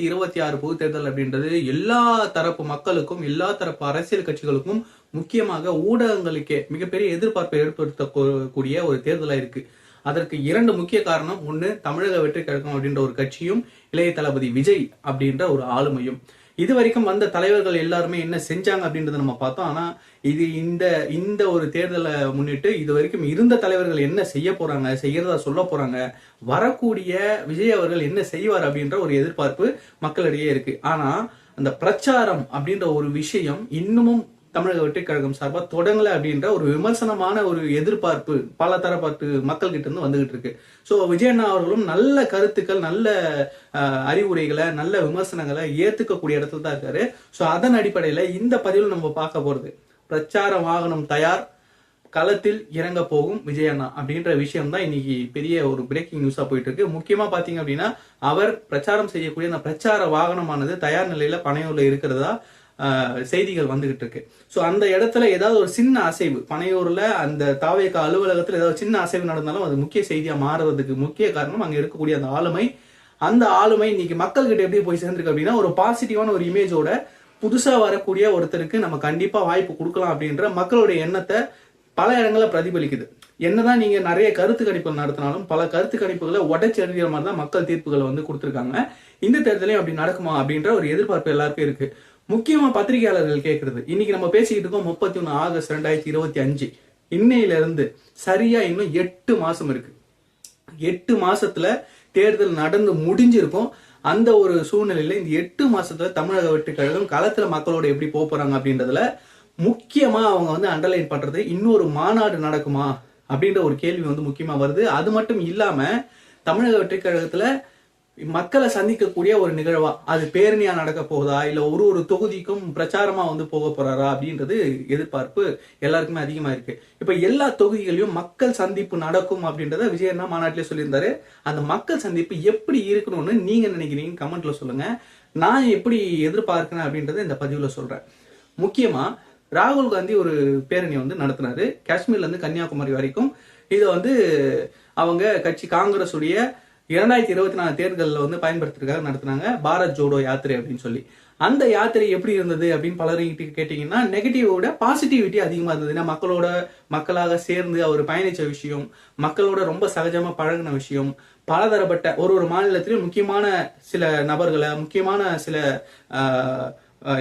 ரெண்டாயிரத்தி இருபத்தி ஆறு பொது தேர்தல் அப்படின்றது எல்லா தரப்பு மக்களுக்கும் எல்லா தரப்பு அரசியல் கட்சிகளுக்கும் முக்கியமாக ஊடகங்களுக்கே மிகப்பெரிய எதிர்பார்ப்பை ஏற்படுத்தக்கூடிய ஒரு தேர்தலாக இருக்கு. அதற்கு இரண்டு முக்கிய காரணம். ஒன்று தமிழக வெற்றி கழகம் அப்படின்ற ஒரு கட்சியும் இளைய தளபதி விஜய் அப்படின்ற ஒரு ஆளுமையும். இது வரைக்கும் வந்த தலைவர்கள் எல்லாருமே என்ன செஞ்சாங்க அப்படின்றத நம்ம பார்த்தோம். ஆனால் இது இந்த இந்த ஒரு தேர்தலை முன்னிட்டு இது வரைக்கும் இருந்த தலைவர்கள் என்ன செய்ய போறாங்க செய்யறதா சொல்ல போறாங்க வரக்கூடிய விஜய் அவர்கள் என்ன செய்வார் அப்படின்ற ஒரு எதிர்பார்ப்பு மக்களிடையே இருக்கு. ஆனா அந்த பிரச்சாரம் அப்படின்ற ஒரு விஷயம் இன்னமும் தமிழக வெற்றி கழகம் சார்பாக தொடங்கல அப்படின்ற ஒரு விமர்சனமான ஒரு எதிர்பார்ப்பு பல தரப்பட்டு மக்கள் கிட்ட இருந்து வந்துகிட்டு இருக்கு. ஸோ விஜயண்ணா அவர்களும் நல்ல கருத்துக்கள் நல்ல அறிவுரைகளை நல்ல விமர்சனங்களை ஏற்றுக்கக்கூடிய இடத்துல தான் இருக்காரு. ஸோ அதன் அடிப்படையில் இந்த பதிவில் நம்ம பார்க்க போறது பிரச்சார வாகனம் தயார் களத்தில் இறங்க போகும் விஜயண்ணா அப்படின்ற விஷயம் தான் இன்னைக்கு பெரிய ஒரு பிரேக்கிங் நியூஸா போயிட்டு இருக்கு முக்கியமா பாத்தீங்க அப்படின்னா அவர் பிரச்சாரம் செய்யக்கூடிய அந்த பிரச்சார வாகனமானது தயார் நிலையில பனையூர்ல இருக்கிறதா செய்திகள் வந்துகிட்டு இருக்கு. ஸோ அந்த இடத்துல ஏதாவது ஒரு சின்ன அசைவு பனையூர்ல அந்த தாவேக அலுவலகத்தில் ஏதாவது சின்ன அசைவு நடந்தாலும் அது முக்கிய செய்தியாக மாறுறதுக்கு முக்கிய காரணம் அங்கே இருக்கக்கூடிய அந்த ஆளுமை. அந்த ஆளுமை இன்னைக்கு மக்கள்கிட்ட எப்படி போய் சேர்ந்திருக்கு அப்படின்னா ஒரு பாசிட்டிவான ஒரு இமேஜோட புதுசா வரக்கூடிய ஒருத்தருக்கு நம்ம கண்டிப்பா வாய்ப்பு கொடுக்கலாம் அப்படின்ற மக்களுடைய எண்ணத்தை பல இடங்களில் பிரதிபலிக்குது. என்னதான் நீங்க நிறைய கருத்து கணிப்புகள் நடத்தினாலும் பல கருத்து கணிப்புகளை உடைச்சு மாதிரி தான் மக்கள் தீர்ப்புகளை வந்து கொடுத்துருக்காங்க. இந்த தேர்தலையும் அப்படி நடக்குமா அப்படின்ற ஒரு எதிர்பார்ப்பு எல்லாருக்கும் இருக்கு. முக்கியமா பத்திரிகையாளர்கள் கேட்கறது இன்னைக்கு நம்ம பேசிக்கிட்டு இருக்கோம் முப்பத்தி ஒன்று ஆகஸ்ட் ரெண்டாயிரத்தி இருபத்தி அஞ்சு. இன்னையில இருந்து சரியா இன்னும் எட்டு மாசம் இருக்கு. எட்டு மாசத்துல தேர்தல் நடந்து முடிஞ்சிருக்கும். அந்த ஒரு சூழ்நிலையில இந்த எட்டு மாசத்துல தமிழக வெற்றி கழகம் களத்துல மக்களோட எப்படி போக போறாங்க அப்படின்றதுல முக்கியமா அவங்க வந்து அண்டர்லைன் பண்றது இன்னொரு மாநாடு நடக்குமா அப்படின்ற ஒரு கேள்வி வந்து முக்கியமா வருது. அது மட்டும் இல்லாம தமிழக வெற்றி கழகத்துல மக்களை சந்திக்கக்கூடிய ஒரு நிகழ்வா? அது பேரணியா நடக்க போகுதா? இல்ல ஒரு ஒரு தொகுதிக்கும் பிரச்சாரமா வந்து போக போறாரா? அப்படின்றது எதிர்பார்ப்பு எல்லாருக்குமே அதிகமா இருக்கு. இப்ப எல்லா தொகுதிகளையும் மக்கள் சந்திப்பு நடக்கும் அப்படின்றத விஜயண்ணா மாநாட்டிலே சொல்லியிருந்தாரு. அந்த மக்கள் சந்திப்பு எப்படி இருக்கணும்னு நீங்க நினைக்கிறீங்க கமெண்ட்ல சொல்லுங்க. நான் எப்படி எதிர்பார்க்கிறேன் அப்படின்றத இந்த பதிவுல சொல்றேன். முக்கியமா ராகுல் காந்தி ஒரு பேரணி வந்து நடத்தினாரு. காஷ்மீர்ல இருந்து கன்னியாகுமரி வரைக்கும். இதை வந்து அவங்க கட்சி காங்கிரஸ் உடைய இரண்டாயிரத்தி இருபத்தி நாலு தேர்தலில் வந்து பயன்படுத்துறதுக்காக நடத்தினாங்க பாரத் ஜோடோ யாத்திரை அப்படின்னு சொல்லி. அந்த யாத்திரை எப்படி இருந்தது அப்படின்னு பலரும் கேட்டீங்கன்னா நெகட்டிவோட பாசிட்டிவிட்டி அதிகமாக இருந்தது. ஏன்னா மக்களோட மக்களாக சேர்ந்து அவர் பயணிச்ச விஷயம் மக்களோட ரொம்ப சகஜமாக பழகின விஷயம் பலதரப்பட்ட ஒரு ஒரு மாநிலத்திலும் முக்கியமான சில நபர்களை முக்கியமான சில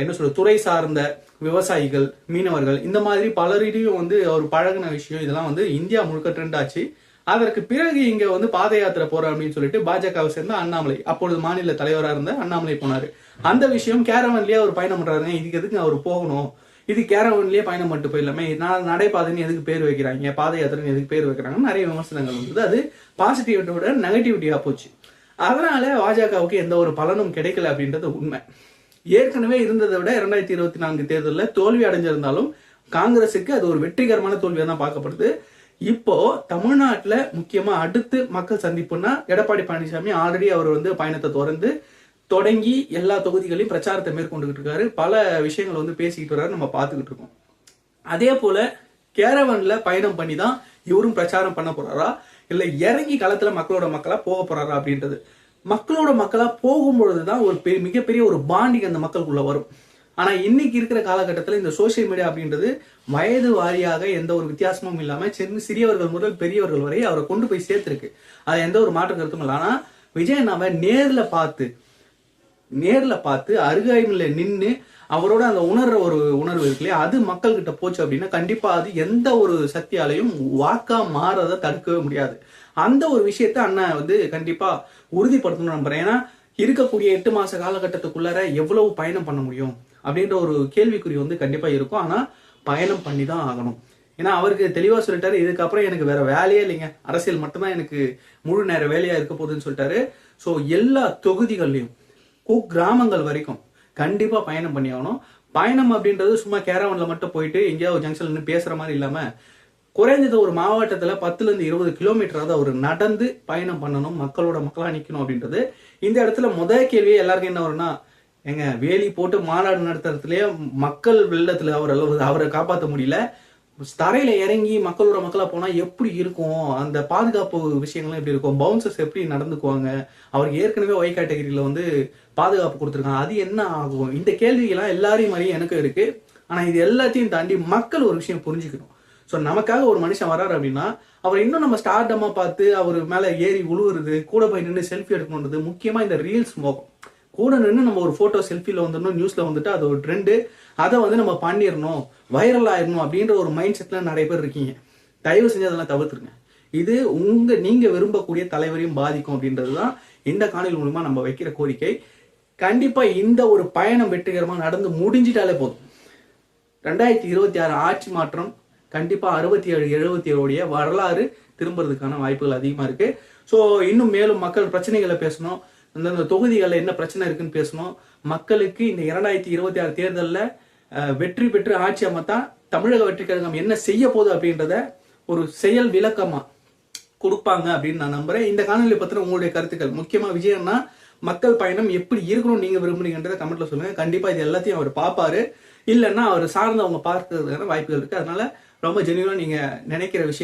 என்ன சொல்ற துறை சார்ந்த விவசாயிகள் மீனவர்கள் இந்த மாதிரி பலரிடையும் வந்து அவர் பழகின விஷயம் இதெல்லாம் வந்து இந்தியா முழுக்க ட்ரெண்ட் ஆச்சு. அதற்கு பிறகு இங்க வந்து பாத யாத்திரை போறோம் அப்படின்னு சொல்லிட்டு பாஜகவை சேர்ந்த அண்ணாமலை. அப்பொழுது மாநில தலைவராக இருந்த அண்ணாமலை போனாரு. அந்த விஷயம் கேரவன்லயே அவர் பயணம் பண்றாருங்க இதுக்கு எதுக்கு அவர் போகணும்? இது கேரவன்லயே பயணம் பண்ணிட்டு போயிடலாமே. நான் நடைபாதைன்னு எதுக்கு பேர் வைக்கிறாங்க? பாத யாத்திரைன்னு எதுக்கு பேர் வைக்கிறாங்கன்னு நிறைய விமர்சனங்கள் வந்தது. அது பாசிட்டிவிட்டியோட நெகட்டிவிட்டியா போச்சு. அதனால பாஜகவுக்கு எந்த ஒரு பலனும் கிடைக்கல அப்படின்றது உண்மை. ஏற்கனவே இருந்ததை விட இரண்டாயிரத்தி இருபத்தி நான்கு தேர்தலில் தோல்வி அடைஞ்சிருந்தாலும் காங்கிரஸுக்கு அது ஒரு வெற்றிகரமான தோல்வியாக தான் பார்க்கப்படுது. இப்போ தமிழ்நாட்டில் முக்கியமா அடுத்து மக்கள் சந்திப்புன்னா எடப்பாடி பழனிசாமி ஆல்ரெடி அவர் வந்து பயணத்தை தொடர்ந்து தொடங்கி எல்லா தொகுதிகளையும் பிரச்சாரத்தை மேற்கொண்டுகிட்டு இருக்காரு. பல விஷயங்களை வந்து பேசிக்கிட்டு வர்றாரு நம்ம பார்த்துக்கிட்டு இருக்கோம். அதே போல கேரவன்ல பயணம் பண்ணி தான் இவரும் பிரச்சாரம் பண்ண போறாரா? இல்ல இறங்கி களத்துல மக்களோட மக்களா போக போறாரா அப்படின்றது. மக்களோட மக்களா போகும்பொழுது தான் ஒரு பெரிய மிகப்பெரிய ஒரு பாண்டிங் அந்த மக்களுக்குள்ள வரும். ஆனால் இன்னைக்கு இருக்கிற காலகட்டத்தில் இந்த சோஷியல் மீடியா அப்படின்றது வயது வாரியாக எந்த ஒரு வித்தியாசமும் இல்லாமல் சின்ன சிறியவர்கள் முதல் பெரியவர்கள் வரை அவரை கொண்டு போய் சேர்த்திருக்கு. அது எந்த ஒரு மாற்று கருத்தும் இல்லை. ஆனால் விஜய் நாம நேரில் பார்த்து நேரில் பார்த்து அருகாமையில் நின்று அவரோட அந்த உணர்ற ஒரு உணர்வு இருக்கு இல்லையா? அது மக்கள் கிட்ட போச்சு அப்படின்னா கண்டிப்பா அது எந்த ஒரு சக்தியாலையும் வாக்கா மாறதை தடுக்கவே முடியாது. அந்த ஒரு விஷயத்த அண்ணன் வந்து கண்டிப்பா உறுதிப்படுத்தணும்னு நம்புறேன். ஏன்னா இருக்கக்கூடிய எட்டு மாச காலகட்டத்துக்குள்ளார எவ்வளவு பயணம் பண்ண முடியும்? அப்படின்ற ஒரு கேள்விக்குறி வந்து கண்டிப்பாக இருக்கும். ஆனால் பயணம் பண்ணி தான் ஆகணும். ஏன்னா அவருக்கு தெளிவாக சொல்லிட்டாரு இதுக்கப்புறம் எனக்கு வேற வேலையே இல்லைங்க. அரசியல் மட்டும்தான் எனக்கு முழு நேர வேலையாக இருக்க போகுதுன்னு சொல்லிட்டாரு. ஸோ எல்லா தொகுதிகள்லையும் குக்கிராமங்கள் வரைக்கும் கண்டிப்பாக பயணம் பண்ணி ஆகணும். பயணம் அப்படின்றது சும்மா கேரவனில் மட்டும் போயிட்டு எங்கேயாவது ஜங்ஷன்ல பேசுகிற மாதிரி இல்லாமல் குறைஞ்சது ஒரு மாவட்டத்தில் பத்துலேருந்து இருபது கிலோமீட்டராவது அவர் நடந்து பயணம் பண்ணணும் மக்களோட மக்களாக நிற்கணும் அப்படின்றது. இந்த இடத்துல முதல் கேள்வி எல்லாருக்கும் என்ன வரும்னா ஏங்க வேலி போட்டு மாநாடு நடத்துறதுலயே மக்கள் வெள்ளத்துல அவர் அவரை காப்பாற்ற முடியல. தரையில இறங்கி மக்களோட மக்களா போனா எப்படி இருக்கும்? அந்த பாதுகாப்பு விஷயங்கள்லாம் எப்படி இருக்கும்? பவுன்சர்ஸ் எப்படி நடந்துக்குவாங்க? அவருக்கு ஏற்கனவே ஒய் கேட்டகரியில வந்து பாதுகாப்பு கொடுத்துருக்காங்க. அது என்ன ஆகும்? இந்த கேள்விகள்லாம் எல்லாரையும் மாதிரியும் எனக்கும் இருக்கு. ஆனா இது எல்லாத்தையும் தாண்டி மக்கள் ஒரு விஷயம் புரிஞ்சுக்கணும். ஸோ நமக்காக ஒரு மனுஷன் வராரு அப்படின்னா அவர் இன்னும் நம்ம ஸ்டார்டமா பார்த்து அவர் மேல ஏறி உழுவுறது கூட போய் நின்று செல்ஃபி எடுக்கணுன்றது முக்கியமா இந்த ரீல்ஸ் மோகம். கூட நின்று நம்ம ஒரு ஃபோட்டோ செல்ஃபியில் வந்துடணும் நியூஸில் வந்துட்டு அது ஒரு ட்ரெண்டு அதை வந்து நம்ம பண்ணிடணும் வைரல் ஆயிடணும் அப்படின்ற ஒரு மைண்ட் செட்டில் நிறைய பேர் இருக்கீங்க. தயவு செஞ்சு அதெல்லாம் தவிர்த்துருங்க. இது உங்க நீங்க விரும்பக்கூடிய தலைவரையும் பாதிக்கும் அப்படின்றது தான் இந்த காணொலி மூலமா நம்ம வைக்கிற கோரிக்கை. கண்டிப்பா இந்த ஒரு பயணம் வெற்றிகரமாக நடந்து முடிஞ்சிட்டாலே போதும். ரெண்டாயிரத்தி இருபத்தி ஆறு ஆட்சி மாற்றம் கண்டிப்பா அறுபத்தி ஏழு எழுபத்தி ஏழுடைய வரலாறு திரும்புறதுக்கான வாய்ப்புகள் அதிகமா இருக்கு. ஸோ இன்னும் மேலும் மக்கள் பிரச்சனைகளை பேசணும். அந்தந்த தொகுதிகளில் என்ன பிரச்சனை இருக்குன்னு பேசணும். மக்களுக்கு இந்த இரண்டாயிரத்தி இருபத்தி ஆறு தேர்தலில் வெற்றி பெற்று ஆட்சி அமைத்தா தமிழக வெற்றி கழகம் என்ன செய்ய போகுது அப்படின்றத ஒரு செயல் விளக்கமா கொடுப்பாங்க அப்படின்னு நான் நம்புறேன். இந்த காணொலி பத்தின உங்களுடைய கருத்துக்கள். முக்கியமா விஜயன்னா மக்கள் பயணம் எப்படி இருக்கணும் நீங்க விரும்புறீங்கன்றத கமெண்ட்ல சொல்லுங்க. கண்டிப்பா இது எல்லாத்தையும் அவர் பார்ப்பாரு. இல்லைன்னா அவர் சார்ந்தவங்க பார்க்கறதுக்கான வாய்ப்புகள் இருக்கு. அதனால ரொம்ப ஜெனியூனா நீங்க நினைக்கிற விஷயம்